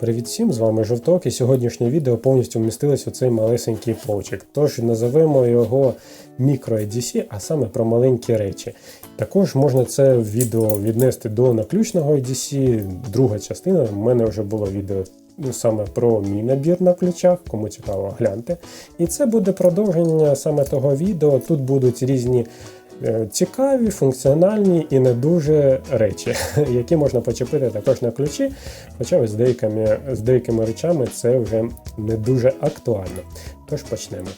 Привіт всім, з вами Жовток, і сьогоднішнє відео повністю вмістилось у цей малесенький повчик. Тож називемо його Micro EDC, а саме про маленькі речі. Також можна це відео віднести до наключного EDC. Друга частина. У мене вже було відео ну, саме про мій набір на ключах, кому цікаво, гляньте. І це буде продовження саме того відео. Тут будуть різні. Е, Цікаві, функціональні і не дуже речі, які можна почепити також на ключі. Хоча з деякими, з деякими речами це вже не дуже актуально. Тож почнемо.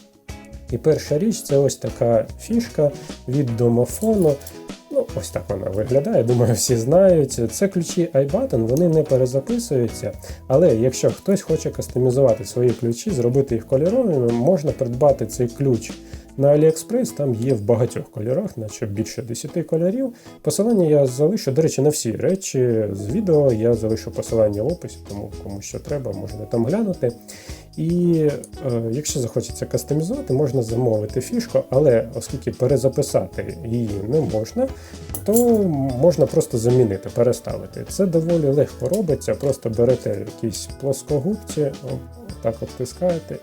І перша річ це ось така фішка від домофону. Ну, ось так вона виглядає, думаю, всі знають. Це ключі iButton, вони не перезаписуються. Але якщо хтось хоче кастомізувати свої ключі, зробити їх кольоровими, можна придбати цей ключ на AliExpress, там є в багатьох кольорах, наче більше 10 кольорів. Посилання я залишу, до речі, на всі речі з відео я залишу посилання в описі, тому кому що треба, можна там глянути. І е, якщо захочеться кастомізувати, можна замовити фішку, але оскільки перезаписати її не можна, то можна просто замінити, переставити. Це доволі легко робиться, просто берете якісь плоскогубці, так обтискаєте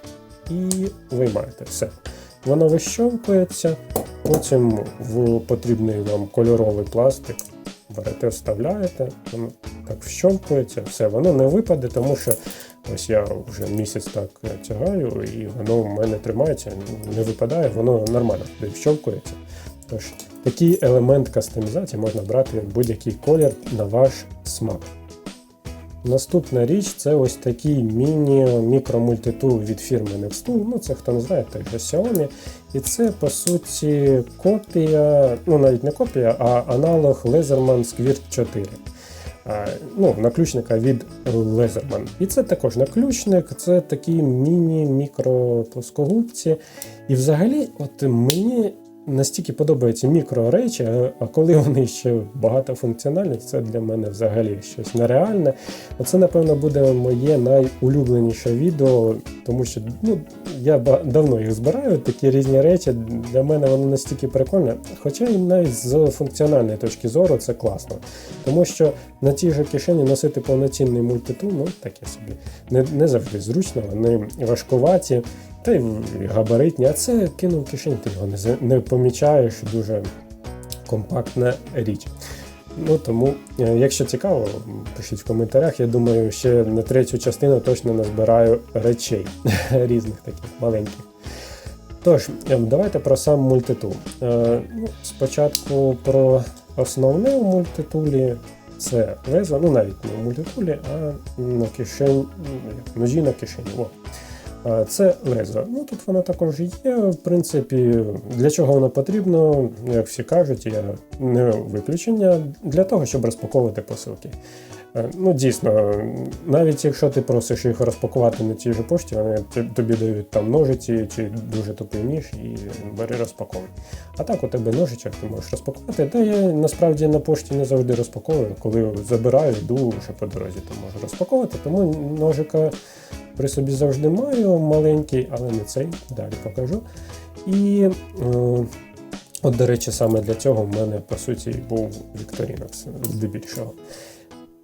і виймаєте все. Воно вищовкується, потім в потрібний вам кольоровий пластик берете, вставляєте, воно так вщовкується, все, воно не випаде, тому що ось я вже місяць так тягаю, і воно в мене тримається, не випадає, воно нормально вщовкується. Тож такий елемент кастомізації можна брати будь-який колір на ваш смак. Наступна річ це ось такий міні-мікромультитул від фірми Nextool. Ну, це хто не знає, той же Xiaomi. І це по суті копія, ну навіть не копія, а аналог Laserman Squirt 4. А, ну, наключника від Laserman. І це також наключник, це такі міні-мікроплоскогубці. І взагалі, от мені настільки подобаються мікроречі, а- коли вони ще багатофункціональні, це для мене взагалі щось нереальне. Оце, напевно, буде моє найулюбленіше відео, тому що ну, я давно їх збираю, такі різні речі. Для мене воно настільки прикольне. Хоча і навіть з функціональної точки зору це класно. Тому що на тій же кишені носити повноцінний мультитул, ну таке собі. Не, не завжди зручно, вони важкуваті. Та й габаритні, а це кинув в кишень, ти його не, не помічаєш, дуже компактна річ. Ну тому, е, якщо цікаво, пишіть в коментарях. Я думаю, ще на третю частину точно назбираю речей різних таких маленьких. Тож, е, давайте про сам мультитул. Е, ну, спочатку про основне у мультитулі. Це лезо, ну навіть не в мультитулі, а на кишень, ну, ножі на кишені. О. Це лезо. Ну тут воно також є. В принципі, для чого воно потрібно, як всі кажуть, я не виключення для того, щоб розпаковувати посилки. Е, Ну, дійсно, навіть якщо ти просиш їх розпакувати на тій же пошті, вони тобі дають там ножиці чи дуже тупий ніж і бери розпаковуй. А так у тебе ножичок ти можеш розпакувати. Та я насправді на пошті не завжди розпаковую. Коли забираю, йду вже по дорозі, то можу розпаковувати. Тому ножика при собі завжди маю маленький, але не цей, далі покажу. І е, от, до речі, саме для цього в мене по суті був Victorinox здебільшого.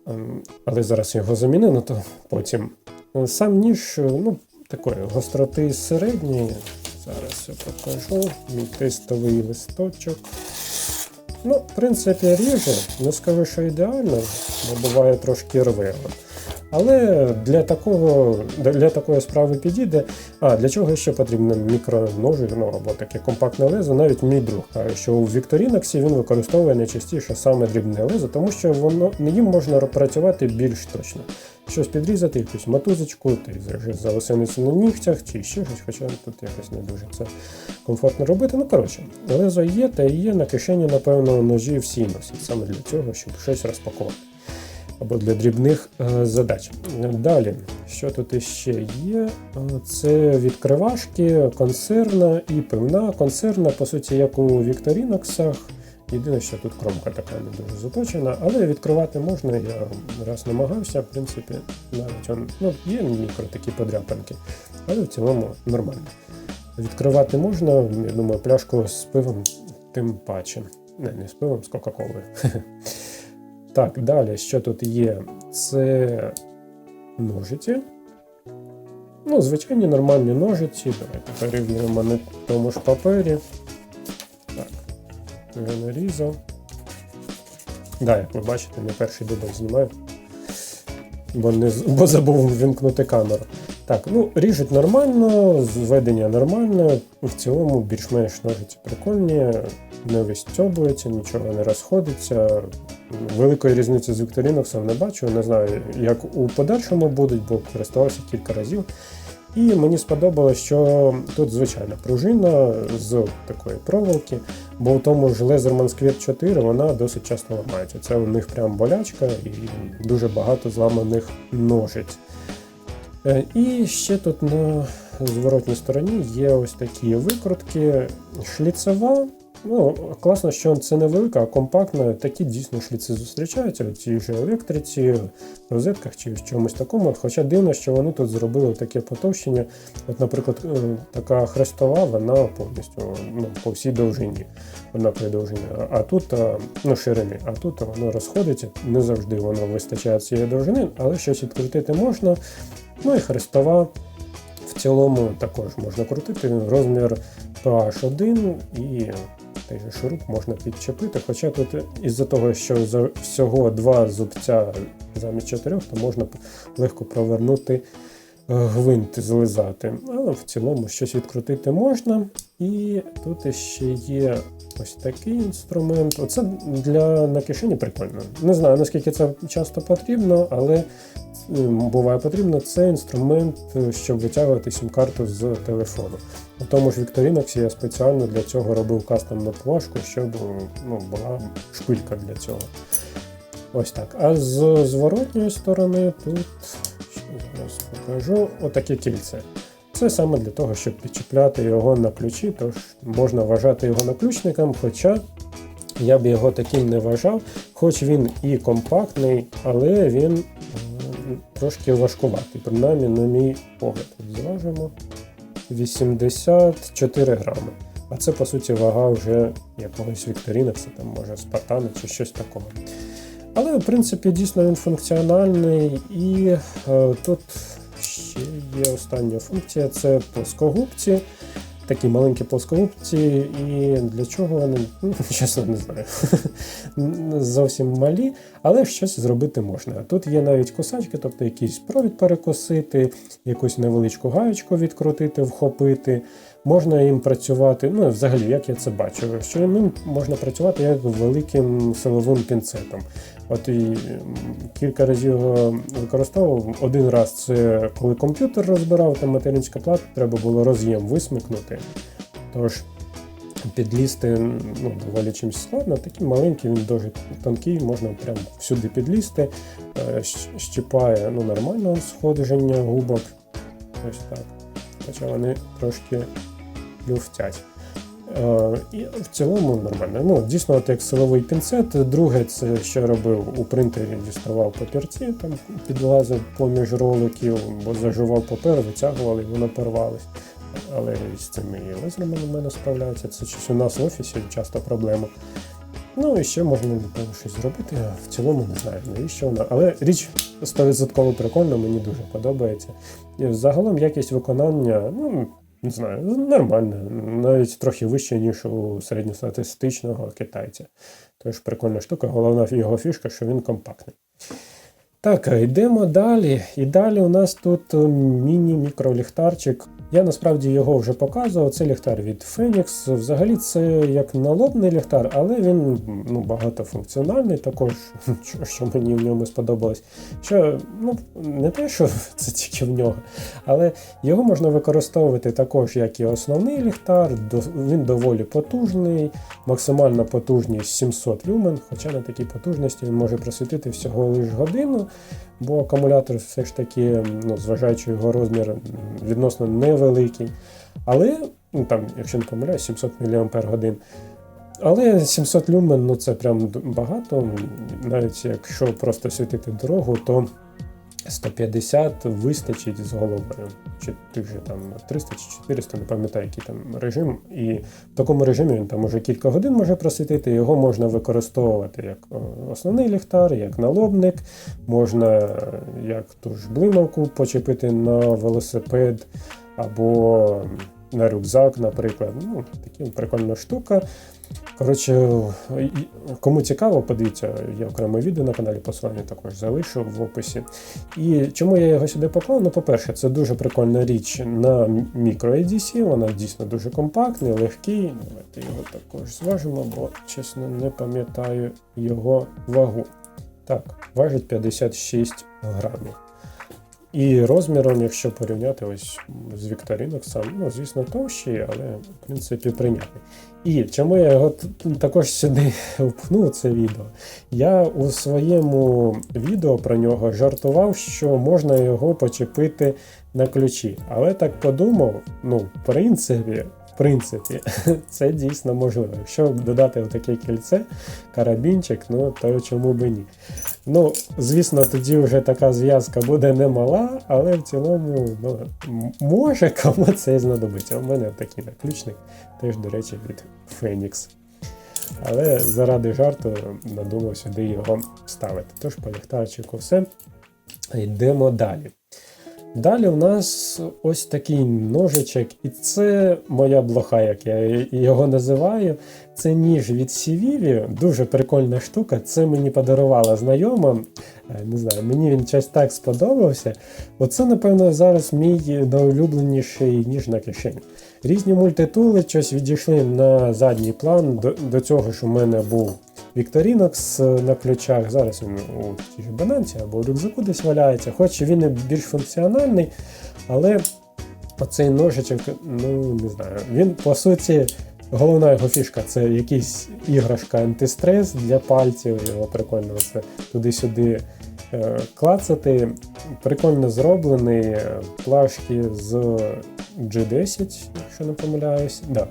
Ем, Але зараз його замінено, то потім. Е, Сам ніж е, ну, такої гостроти середньої. Зараз я покажу. Мій тестовий листочок. Ну, в принципі, ріже, не скажу, що ідеально, бо буває трошки рве. Але для такого для такої справи підійде. А для чого ще потрібно мікроножик, ну або таке компактне лезо? Навіть мій друг каже, що у Victorinox він використовує найчастіше саме дрібне лезо, тому що воно їм можна працювати більш точно. Щось підрізати, якусь мотузочку, ти залосиниться на нігтях чи ще щось, хоча тут якось не дуже це комфортно робити. Ну коротше, лезо є, та є на кишені, напевно, ножі всі носять саме для цього, щоб щось розпакувати або для дрібних е, задач. Далі, що тут іще є? Е, Це відкривашки, консервна і пивна. Консервна, по суті, як у Вікторіноксах. Єдине, що тут кромка така не дуже заточена, але відкривати можна, я раз намагався, в принципі, навіть он, ну, є мікро такі подряпинки, але в цілому нормально. Відкривати можна, я думаю, пляшку з пивом тим паче. Не, не з пивом, з Кока-Колою. Так, далі, що тут є? Це ножиці. Ну, звичайні нормальні ножиці. Давайте перевіримо на тому ж папері. Так, я нарізав. Да, як ви бачите, не перший дубль знімаю. Бо, не, бо забув вимкнути камеру. Так, ну ріжуть нормально, зведення нормальне. В цілому більш-менш ножиці прикольні, не вистьобується, нічого не розходиться. Великої різниці з Victorinox не бачу. Не знаю, як у подальшому будуть, бо користувався кілька разів. І мені сподобалось, що тут звичайна пружина з такої проволоки, бо в тому ж Leatherman Squirt 4 вона досить часто ламається. Це у них прям болячка і дуже багато зламаних ножиць. Е, І ще тут на зворотній стороні є ось такі викрутки. Шліцева. Ну, класно, що це не велика, а компактна. Такі дійсно шліци зустрічаються в цій же електриці, розетках чи в чомусь такому. Хоча дивно, що вони тут зробили таке потовщення. От, наприклад, е, така хрестова, вона повністю ну, по всій довжині, однакової довжини. А- тут а, ну, ширини, а тут воно розходиться. Не завжди воно вистачає цієї довжини, але щось відкрутити можна. Ну і хрестова в цілому також можна крутити. Розмір PH1 і той шуруп можна підчепити. Хоча тут із-за того, що за всього два зубця замість чотирьох, то можна легко провернути гвинт злизати. Але в цілому щось відкрутити можна. І тут ще є ось такий інструмент. Оце для на кишені прикольно. Не знаю наскільки це часто потрібно, але буває потрібно. Це інструмент, е, щоб витягувати сім-карту з телефону. У тому ж Victorinox я спеціально для цього робив кастомну плашку, щоб ну, була шпилька для цього. Ось так. А з зворотньої сторони тут зараз покажу отаке кільце. Це саме для того, щоб підчіпляти його на ключі, тож можна вважати його наключником, хоча я б його таким не вважав, хоч він і компактний, але він е, трошки важкуватий, принаймні, на мій погляд. Зважимо 84 грами. А це, по суті, вага вже якогось Вікторінекса, там може Спартана чи щось такого. Але, в принципі, дійсно він функціональний, і е, тут ще є остання функція це плоскогубці. Такі маленькі плоскогубці, і для чого вони, ну, чесно, не знаю. Зовсім малі, але щось зробити можна. Тут є навіть косачки, тобто якийсь провід перекосити, якусь невеличку гаєчку відкрутити, вхопити. Можна їм працювати, ну взагалі, як я це бачу, що ним можна працювати як великим силовим пінцетом. От і кілька разів його використовував. Один раз це коли комп'ютер розбирав, там материнська плата, треба було роз'єм висмикнути. Тож підлізти ну, доволі чимось складно. Такий маленький, він дуже тонкий, можна прям всюди підлізти. Е, Щіпає ну, нормально сходження губок. Ось так. Хоча вони трошки люфтять. Е, І в цілому нормально. Ну, дійсно, от як силовий пінцет. Друге, це що робив у принтері, діставав папірці, там підлазив поміж роликів, бо заживав папер, витягували і воно порвалось. Але з цим і лазерами у мене справляються. Це щось у нас в офісі часто проблема. Ну і ще можна напевно щось зробити. В цілому не знаю, навіщо вона. Але річ 100% прикольна, мені дуже подобається. І загалом якість виконання, ну не знаю, нормальна, навіть трохи вище, ніж у середньостатистичного китайця. Тож прикольна штука, головна його фішка, що він компактний. Так, йдемо далі. І далі у нас тут е, міні-мікроліхтарчик. Я насправді його вже показував. Це ліхтар від Phoenix. Взагалі це як налобний ліхтар, але він ну, багатофункціональний, також, що мені в ньому сподобалось. Що ну, не те, що це тільки в нього, але його можна використовувати також, як і основний ліхтар. Він доволі потужний, максимальна потужність 700 люмен, хоча на такій потужності він може просвітити всього лише годину, бо акумулятор все ж таки, ну, зважаючи його розмір, відносно невеликий. Але, ну, там, якщо не помиляюсь, 700 мАч. Але 700 люмен ну це прям багато. Навіть якщо просто світити дорогу, то 150 вистачить з головою. Чи ти вже там 300 чи 400, не пам'ятаю, який там режим. І в такому режимі він там уже кілька годин може просвітити. Його можна використовувати як е, основний ліхтар, як налобник, можна е, як ту ж блимавку почепити на велосипед або на рюкзак, наприклад. Ну, така прикольна штука. Коротше, кому цікаво, подивіться, є окреме відео на каналі, посилання також залишу в описі. І чому я його сюди поклав? Ну, по-перше, це дуже прикольна річ на мікро ADC, вона дійсно дуже компактний, легкий. Давайте його також зважимо, бо, чесно, не пам'ятаю його вагу. Так, важить 56 грамів. І розміром, якщо порівняти ось з Вікторінок сам, ну, звісно, товщий, але в принципі прийнятний. І чому я його також сюди впхнув це відео? Я у своєму відео про нього жартував, що можна його почепити на ключі. Але так подумав, ну, в принципі, принципі, це дійсно можливо. Якщо додати таке кільце, карабінчик, ну то чому би ні. Ну, звісно, тоді вже така зв'язка буде немала, але в цілому, ну, може кому це знадобиться. У мене такий наключник, теж, до речі, від Phoenix. Але заради жарту надумав сюди його ставити. Тож по ліхтарчику все. Йдемо далі. Далі у нас ось такий ножичок, і це моя блоха, як я його називаю. Це ніж від Сівіві, дуже прикольна штука. Це мені подарувала знайома. Е, Не знаю, мені він щось так сподобався. Оце, напевно, зараз мій найулюбленіший ніж на кишені. Різні мультитули щось відійшли на задній план. До, до цього ж у мене був Victorinox на ключах. Зараз він у тій бананці або у рюкзаку десь валяється. Хоч він і більш функціональний, але оцей ножичок, ну не знаю, він по суті. Головна його фішка це якийсь іграшка антистрес для пальців. Його прикольно це туди-сюди е, клацати. Прикольно зроблений. е, Плашки з G10, якщо не помиляюсь. Да.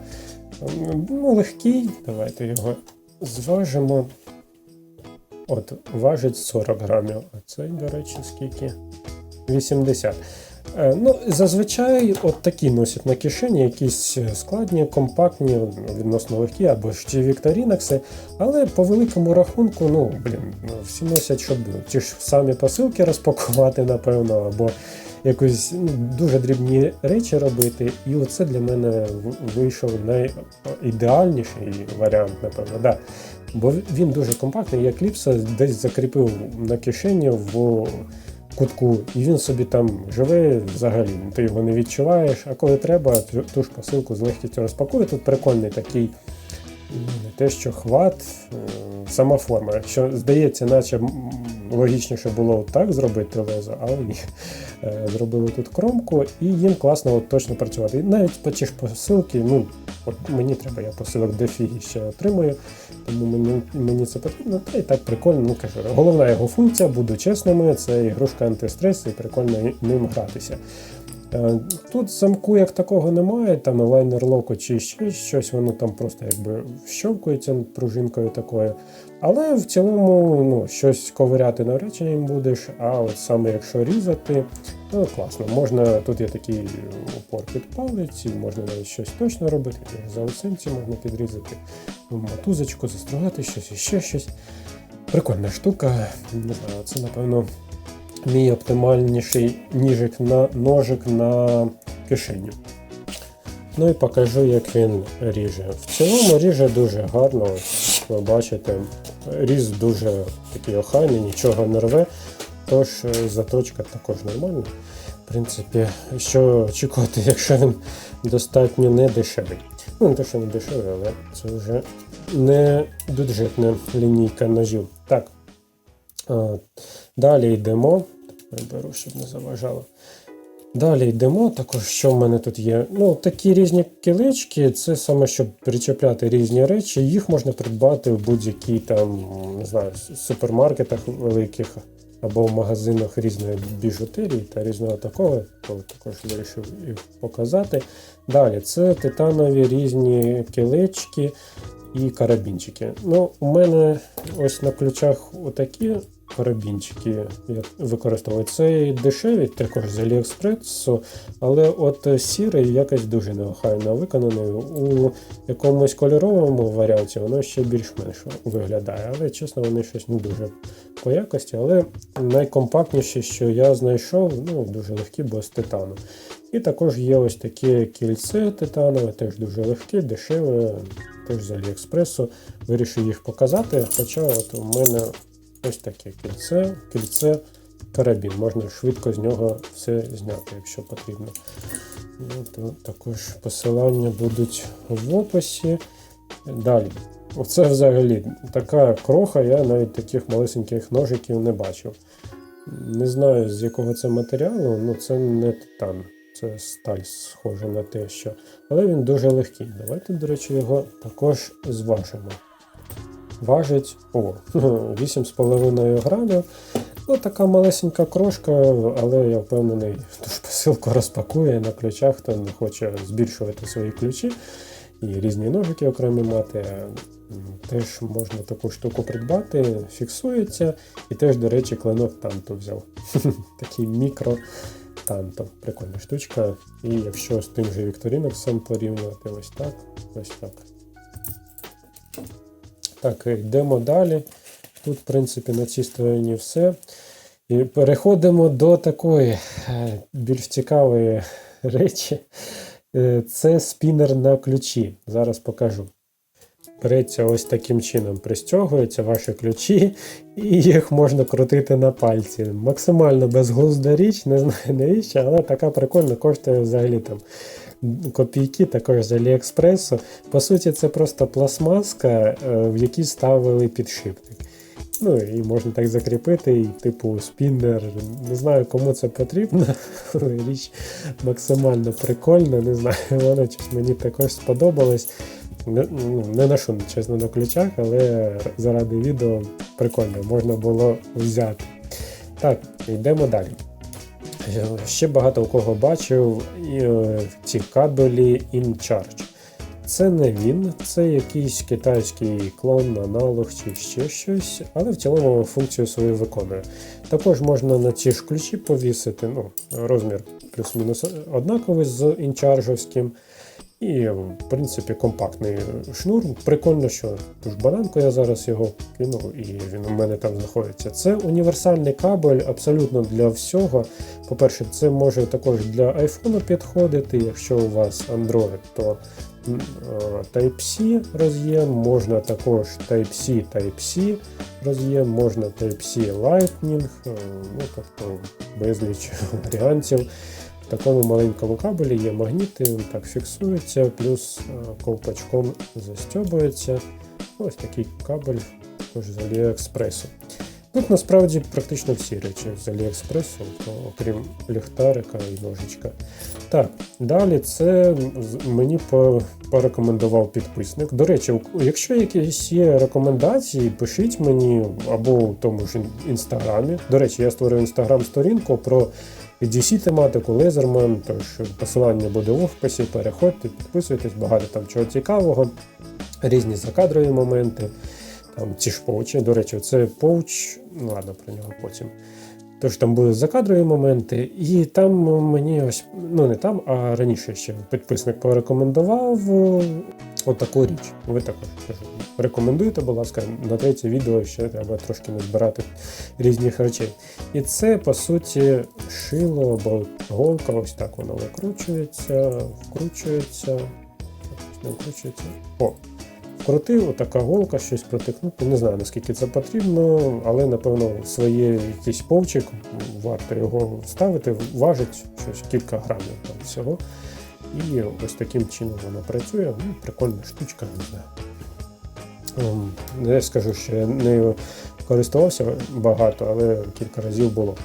Ну, легкий. Давайте його зважимо. От, важить 40 грамів. А цей, до речі, скільки? 80. Е, Ну, зазвичай от такі носять на кишені, якісь складні, компактні, відносно легкі, або ж ті. Але по великому рахунку, ну, блін, ну, всі носять, щоб ті ж самі посилки розпакувати, напевно, або якось ну, дуже дрібні речі робити. І оце для мене вийшов найідеальніший варіант, напевно. Да. Бо він дуже компактний, я кліпса десь закріпив на кишені в кутку, і він собі там живе взагалі. Ти його не відчуваєш, а коли треба, ту- ж посилку з легкістю розпакує. Тут прикольний такий не те, що хват, е, сама форма. Що здається, наче логічніше було так зробити лезо, але ні. Е, Зробили тут кромку, і їм класно от точно працювати. Навіть по ті ж посилки, ну, от мені треба, я посилок дофіги ще отримую, тому мені, мені це потрібно. Та і так прикольно, ну кажу. Головна його функція, буду чесними, це ігрушка антистрес і прикольно ним гратися. Е, Тут замку як такого немає, там лайнер локу чи ще щось, воно там просто якби вщовкується пружинкою такою. Але в цілому ну, щось ковиряти навряд чи їм будеш, а от саме якщо різати, ну класно. Можна, тут є такий упор під палець, і можна навіть щось точно робити, як заусинці можна підрізати, мотузочку, застругати щось і ще щось. Прикольна штука. Не знаю, це напевно мій оптимальніший ніжик на ножик на кишеню. Ну і покажу, як він ріже. В цілому ріже дуже гарно. Ви бачите, різ дуже такий охайний, нічого не рве. Тож е, заточка також нормальна. В принципі, що очікувати, якщо він достатньо не дешевий. Ну, не те, що не дешевий, але це вже не бюджетна лінійка ножів. Так. Далі йдемо. Приберу, щоб не заважало. Далі йдемо. Також, що в мене тут є? Ну, такі різні кілечки, це саме щоб причепляти різні речі. Їх можна придбати в будь-якій там, не знаю, супермаркетах великих або в магазинах різної біжутерії та різного такого. Також вирішив їх показати. Далі це титанові різні кілечки і карабінчики. Ну, у мене ось на ключах отакі карабінчики я. Це дешеві, також з Аліекспресу, але от сірий якось дуже неохайно виконаний. У якомусь кольоровому варіанті воно ще більш-менш виглядає. Але чесно, вони щось не дуже по якості. Але найкомпактніші, що я знайшов, ну дуже легкі, бо з титану. І також є ось таке кільце титанове, теж дуже легке, дешеве, теж з Аліекспресу. Вирішив їх показати. Хоча от у мене ось таке кільце, кільце, карабін. Можна швидко з нього все зняти, якщо потрібно. Ну, то Також посилання будуть в описі. Далі. Оце взагалі така кроха, я навіть таких малесеньких ножиків не бачив. Не знаю, з якого це матеріалу, але це не титан. Це сталь схожа на те, що. Але він дуже легкий. Давайте, до речі, його також зважимо. Важить о, 8,5 грамів. Ну, така малесенька крошка, але я впевнений, хто ж посилку розпакує на ключах, хто не хоче збільшувати свої ключі і різні ножики окремі мати. Теж можна таку штуку придбати, фіксується. І теж, до речі, клинок танту взяв. Такий мікро танто. Прикольна штучка. І якщо з тим же Вікторіноксом порівнювати ось так, ось так. Так, йдемо далі. Тут, в принципі, на цій стороні все. І переходимо до такої е, більш цікавої речі. Е, це спінер на ключі. Зараз покажу. Береться ось таким чином, пристягуються ваші ключі, і їх можна крутити на пальці. Максимально безглузда річ, не знаю навіщо, але така прикольна, коштує взагалі там копійки, також з Аліекспресу. По суті, це просто пластмаска, е, в якій ставили підшипник. Ну і можна так закріпити, і типу спіннер. Не знаю, кому це потрібно. Річ максимально прикольна, не знаю, вона мені також сподобалась. Не, ну, не ношу, чесно, на ключах, але заради відео прикольно, можна було взяти. Так, йдемо далі. Ще багато у кого бачив е, ці кабелі InCharge. Це не він, це якийсь китайський клон, аналог чи ще щось, але в цілому функцію свою виконує. Також можна на ці ж ключі повісити, ну, розмір плюс-мінус однаковий з інчаржовським. І, в принципі, компактний шнур. Прикольно, що ту ж бананку я зараз його кинув, і він у мене там знаходиться. Це універсальний кабель абсолютно для всього. По-перше, це може також для iPhone підходити. Якщо у вас Android, то Type-C роз'єм, можна також Type-C, Type-C роз'єм, можна Type-C Lightning, ну, тобто безліч варіантів. В такому маленькому кабелі є магніти, він так фіксується, плюс е, ковпачком застьобується. Ось такий кабель також з Аліекспресу. Тут насправді практично всі речі з Аліекспресу, окрім ліхтарика і ножичка. Так, далі це мені порекомендував підписник. До речі, якщо якісь є рекомендації, пишіть мені або в тому ж інстаграмі. До речі, я створив інстаграм-сторінку про DC тематику, лезерман, тож посилання буде в описі, переходьте, підписуйтесь, багато там чого цікавого, різні закадрові моменти. Там ці ж поучі. До речі, це поуч, ну ладно, про нього потім. Тож там були закадрові моменти, і там мені ось, ну не там, а раніше ще підписник порекомендував отаку річ. Ви також рекомендуєте, будь ласка, на третє відео ще треба трошки назбирати різних речей. І це, по суті, шило або голка, ось так воно викручується, вкручується. Не вкручується. О! Вкрутив, отака голка, щось протикнути. Не знаю, наскільки це потрібно, але, напевно, своє якийсь повчик, варто його ставити, важить щось кілька грамів там всього. І ось таким чином воно працює. Ну, Прикольна штучка, не знаю. Ем, не скажу, що я нею користувався багато, але кілька разів було.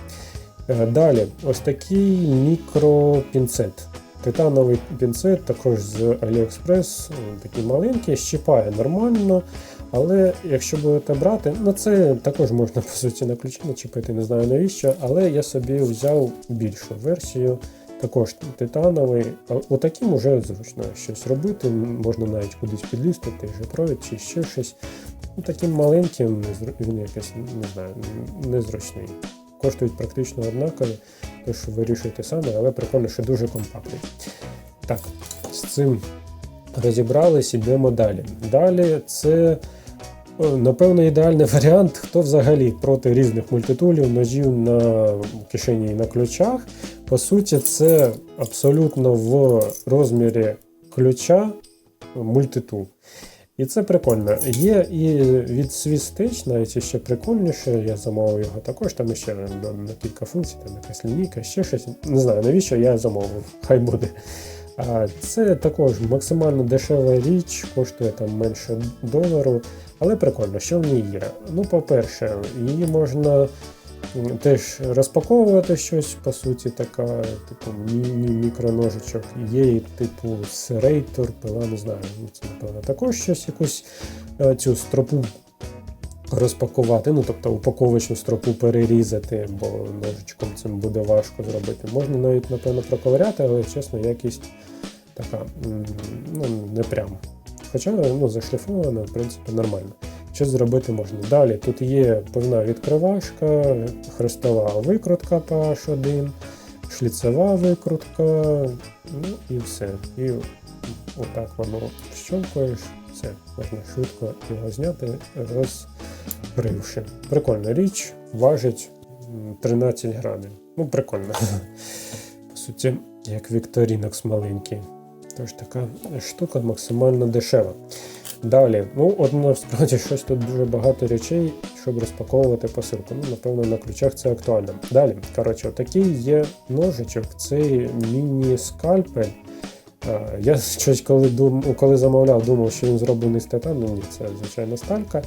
Е, далі, ось такий мікропінцет. Титановий пінцет також з AliExpress, такий маленький, щіпає нормально. Але якщо будете брати, ну це також можна по суті на ключі начепити, не знаю навіщо, але я собі взяв більшу версію також титановий. Отаким уже зручно щось робити, можна навіть кудись підлізти, той же провід чи ще щось. Ну, таким маленьким, він якийсь, не знаю, незручний. Коштують практично однакові, тож вирішуйте самі, але прикольно, що дуже компактний. Так, з цим розібрались, ідемо далі. Далі це, напевно, ідеальний варіант, хто взагалі проти різних мультитулів, ножів на кишені і на ключах. По суті, це абсолютно в розмірі ключа мультитул. І це прикольно. Є і від Swiss навіть ще прикольніше. Я замовив його також. Там ще на, на кілька функцій, там якась лінійка, ще щось. Не знаю навіщо я замовив, хай буде. А це також максимально дешева річ, коштує там менше долару, але прикольно, що в ній є. Ну, по-перше, її можна теж розпаковувати щось, по суті, така, типу, міні-мікроножичок. Є типу серейтор, пила, не знаю. ну, Це, напевно, також щось, якусь е, цю стропу розпакувати, ну тобто упаковочну стропу перерізати, бо ножичком цим буде важко зробити. Можна навіть, напевно, проковиряти, але чесно, якість така ну, не прямо. Хоча ну, зашліфована, в принципі, нормально. Щось зробити можна. Далі тут є певна відкривашка, хрестова викрутка PH1, шліцева викрутка, ну і все. І отак воно щелкаєш, все, можна швидко його зняти, розкривши. Прикольна річ, важить 13 грамів. Ну, прикольно. По суті, як Victorinox маленький. Тож така штука максимально дешева. Далі, ну, от насправді щось тут дуже багато речей, щоб розпаковувати посилку. Ну, напевно, на ключах це актуально. Далі, коротше, отакий є ножичок, цей міні-скальпель. А, Я щось коли дум, коли замовляв, думав, що він зроблений з титану. Ні, це звичайно сталька.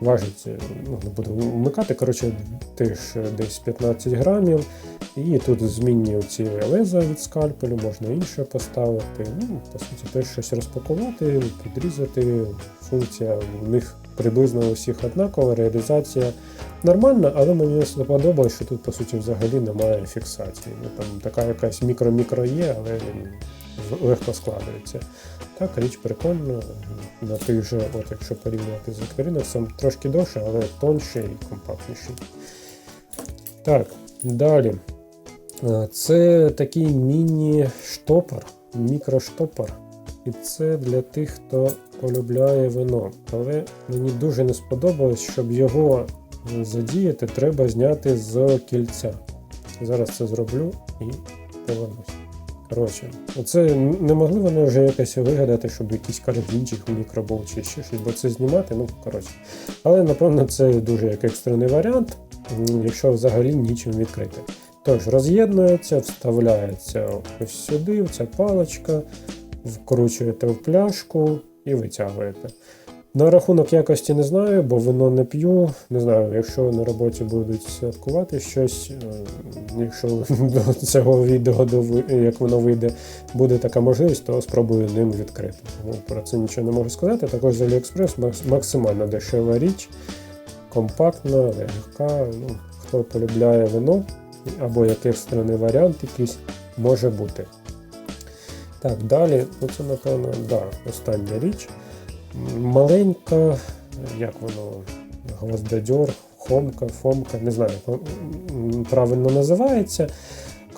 Важить, е, ну, не буду вмикати, коротше, теж десь 15 грамів. І тут змінні ці леза від скальпелю, можна інше поставити. Ну, по суті, теж щось розпакувати, підрізати. Функція в них приблизно у всіх однакова, реалізація нормальна, але мені сподобалось, що тут, по суті, взагалі немає фіксації. Ну, там така якась мікро-мікро є, але легко складається. Так, річ прикольна. На тих же, от якщо порівнювати з Victorinox, трошки довше, але тонший і компактніший. Так, далі. Е, Це такий міні-штопор, мікроштопор. І це для тих, хто полюбляє вино. Але мені дуже не сподобалось, щоб його е, задіяти, треба зняти з кільця. Зараз це зроблю і повернусь. Коротше, оце не вже якось вигадати, щоб якийсь карабінчик мікро був чи ще щось, бо це знімати, ну коротше. Але напевно це дуже як екстрений варіант, якщо взагалі нічим відкрити. Тож роз'єднується, вставляється ось сюди, ця паличка, вкручуєте в пляшку і витягуєте. На рахунок якості не знаю, бо вино не п'ю. Не знаю, якщо на роботі будуть святкувати щось, е, якщо до цього відео, як воно вийде, буде така можливість, то спробую ним відкрити. Про це нічого не можу сказати. Також з AliExpress максимально дешева річ, компактна, легка. Ну, хто полюбляє вино або як екстрений варіант якийсь, може бути. Так, далі, ну це, напевно, да, остання річ. Маленька, як воно, гвоздодьор, хомка, фомка, не знаю, як правильно називається.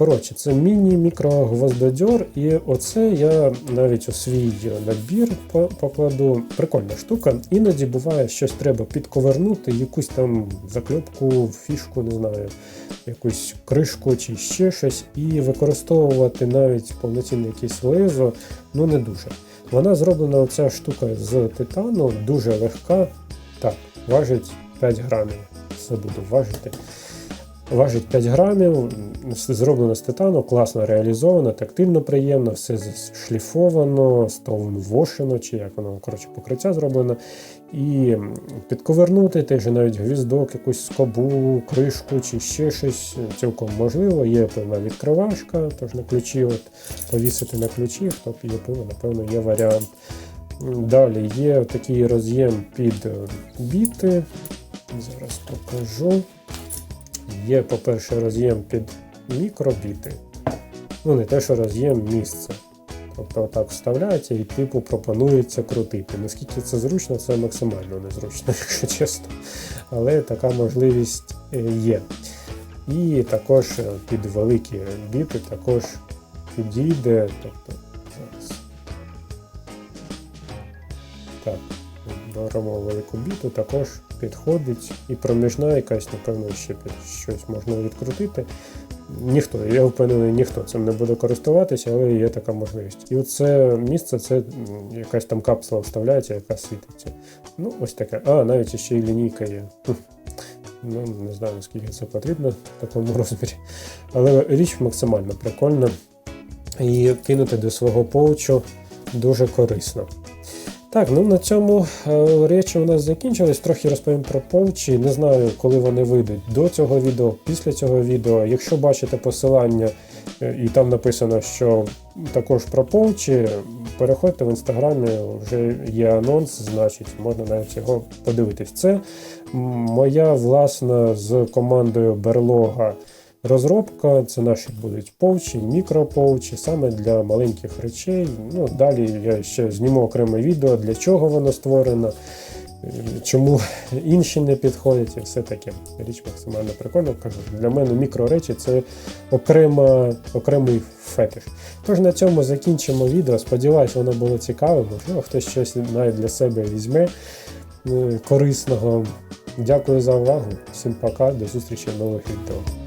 Коротше, це міні-мікрогвоздодьор, і оце я навіть у свій набір покладу. Прикольна штука. Іноді буває, щось треба підковернути, якусь там закльопку, фішку, не знаю, якусь кришку чи ще щось, і використовувати навіть повноцінне якесь лезо, ну не дуже. Вона зроблена оця штука з титану, дуже легка. Так, важить 5 грамів. Все буду важити. Важить 5 грамів, зроблено з титану, класно реалізовано, тактильно приємно, все шліфовано, стоунвошено, чи як воно, коротше, покриття зроблено. І підковернути теж навіть гвіздок, якусь скобу, кришку чи ще щось цілком можливо. Є певна відкривашка, тож на ключі, от повісити на ключі, п'є пиво, напевно, є варіант. Далі є такий роз'єм під е, біти. Зараз покажу. Є, по-перше, роз'єм під мікробіти. Ну, не те, що роз'єм місце. Тобто отак вставляється і типу пропонується крутити. Наскільки це зручно, це максимально незручно, якщо чесно. Але така можливість е, є. І також е, під великі біти також підійде. Тобто, зараз. Так, беремо велику біту, також підходить. І проміжна якась, напевно, ще під щось можна відкрутити. Ніхто, я впевнений, ніхто цим не буде користуватися, але є така можливість. І оце місце це якась там капсула вставляється, яка світиться. Ну, ось таке. А, навіть ще й лінійка є. Ну, не знаю, наскільки це потрібно в такому розмірі. Але річ максимально прикольна. І кинути до свого поучу дуже корисно. Так, ну на цьому е, речі у нас закінчились. Трохи розповім про повчі. Не знаю, коли вони вийдуть до цього відео, після цього відео. Якщо бачите посилання е, і там написано, що також про повчі, переходьте в інстаграмі, вже є анонс, значить, можна навіть його подивитись. Це моя власна з командою Берлога. Розробка це наші будуть повчі, мікроповчі, саме для маленьких речей. Ну, далі я ще зніму окреме відео, для чого воно створено, чому інші не підходять і все таке. Річ максимально прикольна. Кажу, для мене мікроречі це окрема, окремий фетиш. Тож на цьому закінчимо відео. Сподіваюсь, воно було цікаве. Можливо, хтось щось навіть для себе візьме е, корисного. Дякую за увагу. Всім пока, до зустрічі в нових відео.